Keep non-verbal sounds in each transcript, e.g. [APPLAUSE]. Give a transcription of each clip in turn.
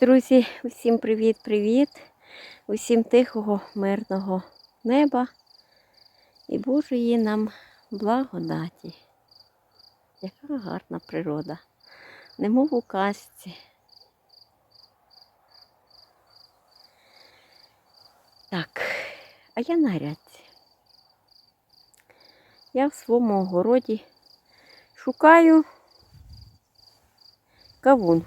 Друзі, усім привіт-привіт! Усім тихого, мирного неба і Божої нам благодаті. Яка гарна природа, немов у казці. Так, а я на рядці. Я в своєму огороді шукаю кавун.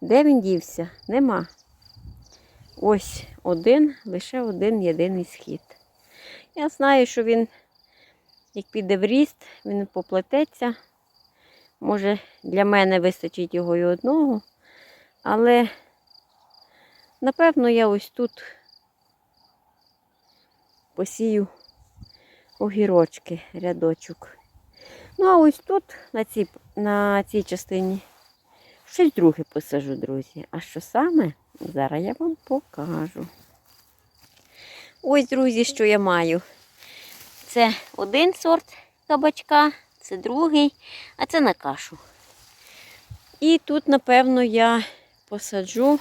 Де він дівся? Нема. Ось один, лише один єдиний схід. Я знаю, що він, як піде в ріст, він поплететься. Може, для мене вистачить його і одного. Але, напевно, я ось тут посію огірочки, рядочок. Ну, а ось тут, на цій, на цій частині, щось друге посажу, друзі. А що саме? Зараз я вам покажу. Ось, друзі, що я маю. Це один сорт кабачка, це другий, а це на кашу. І тут, напевно, я посаджу,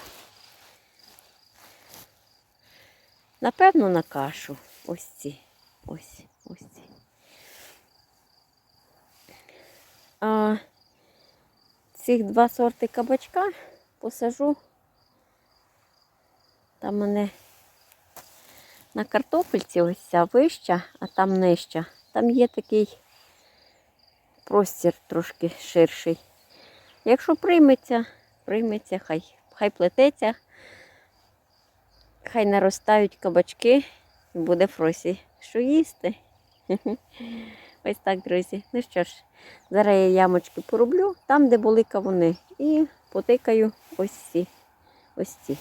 напевно, на кашу. Ось ці. Ось, ось ці. А цих два сорти кабачка посажу. Там мене на картопельці ось ця вища, а там нижча. Там є такий простір трошки ширший. Якщо прийметься, прийметься, хай, хай плететься, хай наростають кабачки і буде фросі, що їсти. [LAUGHS] Ось так, друзі. Ну що ж, зараз я ямочки пороблю там, де були кавуни. І потикаю ось ці. Ось ці.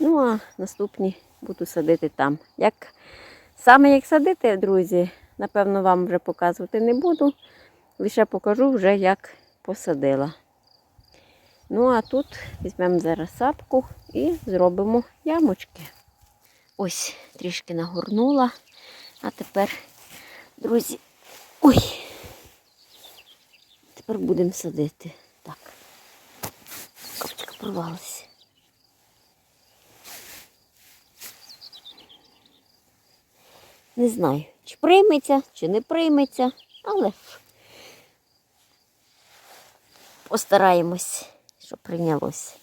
Ну, а наступні буду садити там. Як, саме як садити, друзі, напевно, вам вже показувати не буду. Лише покажу вже, як посадила. Ну, а тут візьмемо зараз сапку і зробимо ямочки. Ось, трішки нагорнула. А тепер, друзі, ой, тепер будемо садити. Так. Капчика порвалася. Не знаю, чи прийметься, чи не прийметься, але постараємось, щоб прийнялось.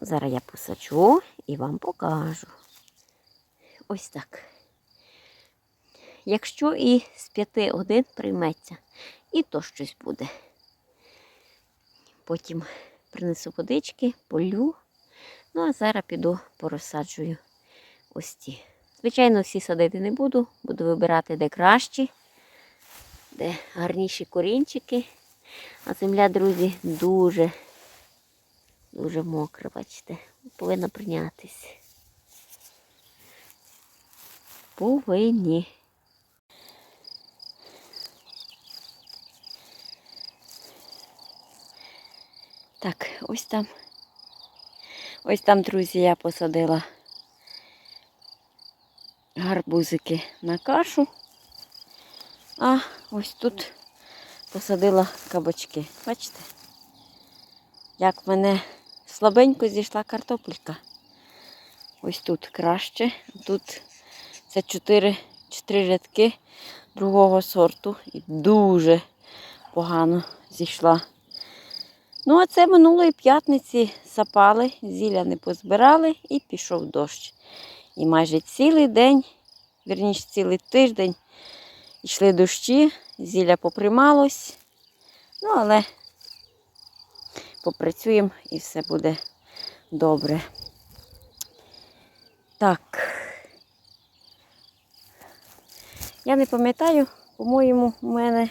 Зараз я посаджу і вам покажу. Ось так. Якщо і з п'яти один прийметься, і то щось буде. Потім принесу водички, полю. Ну, а зараз піду порозсаджую ось ті. Звичайно, всі садити не буду, буду вибирати де кращі, де гарніші корінчики. А земля, друзі, дуже, дуже мокра, бачите, повинна прийнятись. Повинні. Так, ось там. Ось там, друзі, я посадила гарбузики на кашу. А ось тут посадила кабачки. Бачите? Як в мене слабенько зійшла картопелька. Ось тут краще. Тут це 4, 4 рядки другого сорту і дуже погано зійшла. Ну, а це минулої п'ятниці сапали, зілля не позбирали і пішов дощ. І майже цілий день, вірніше цілий тиждень, йшли дощі, зілля поприймалось. Ну, але попрацюємо і все буде добре. Так. Я не пам'ятаю, по-моєму, у мене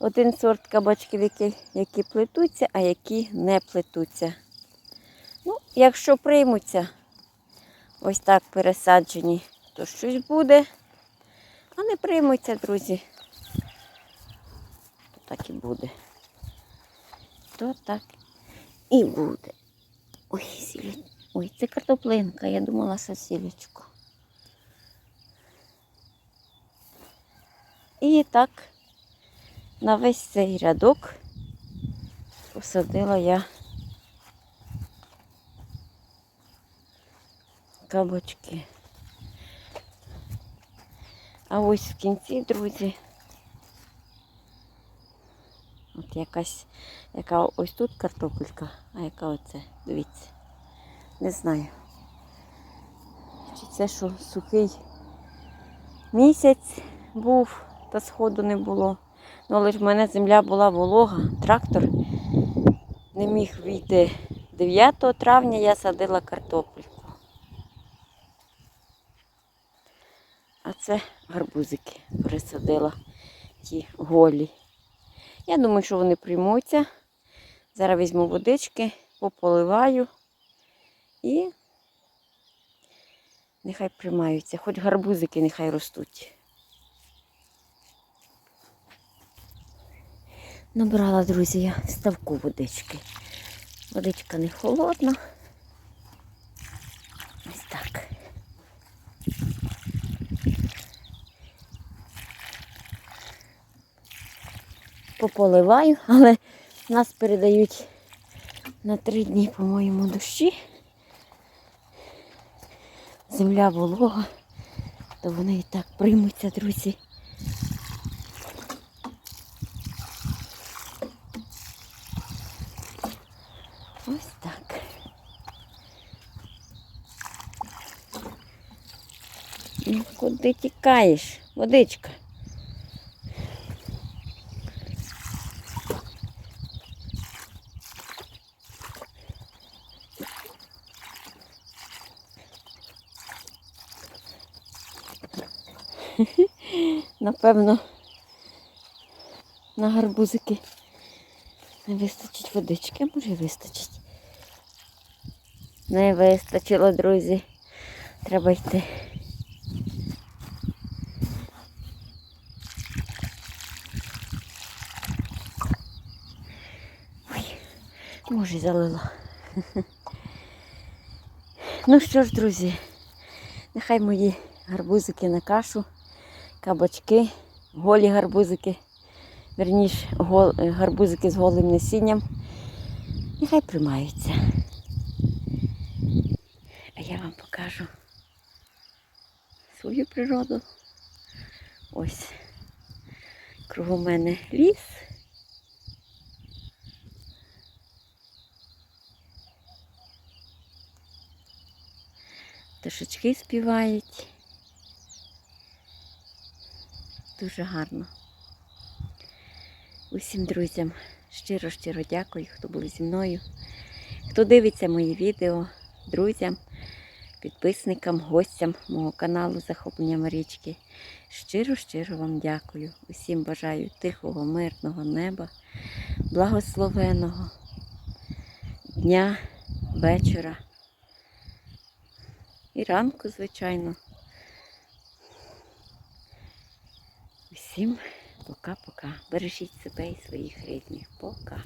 один сорт кабачків, які, які плетуться, а які не плетуться. Ну, якщо приймуться ось так пересаджені, то щось буде. А не приймуться, друзі. То так і буде. То так і буде. Ой, сіль... Ой, це картоплинка, я думала, що сілечко. І так на весь цей рядок посадила я кабачки. А ось в кінці, друзі, от якась, яка ось тут картопелька, а яка оце, дивіться. Не знаю. Чи це що сухий місяць був, та сходу не було. Ну, але ж в мене земля була волога, трактор не міг війти. 9 травня я садила картопельку. А це гарбузики пересадила ті голі. Я думаю, що вони приймуться. Зараз візьму водички, пополиваю і нехай приймаються. Хоч гарбузики нехай ростуть. Набрала, друзі, я ставку водички. Водичка не холодна. Ось так. Пополиваю, але нас передають на три дні, по-моєму, дощі. Земля волога, то вони і так приймуться, друзі. Ось так. Ну, куди тікаєш? Водичка. [LAUGHS] Напевно, на гарбузики не вистачить водички, а може вистачить. Не вистачило, друзі. Треба йти. Ой, може й залила. Ну що ж, друзі, нехай мої гарбузики на кашу, кабачки, голі гарбузики, верніше гарбузики з голим насінням. Нехай приймаються. Я вам покажу свою природу. Ось кругом мене ліс. Пташечки співають. Дуже гарно. Усім друзям щиро-щиро дякую, хто були зі мною, хто дивиться мої відео, друзям, підписникам, гостям мого каналу Захоплення Марічки. Щиро-щиро вам дякую. Усім бажаю тихого, мирного неба, благословеного дня, вечора і ранку, звичайно. Всім пока-пока. Бережіть себе і своїх рідних. Пока.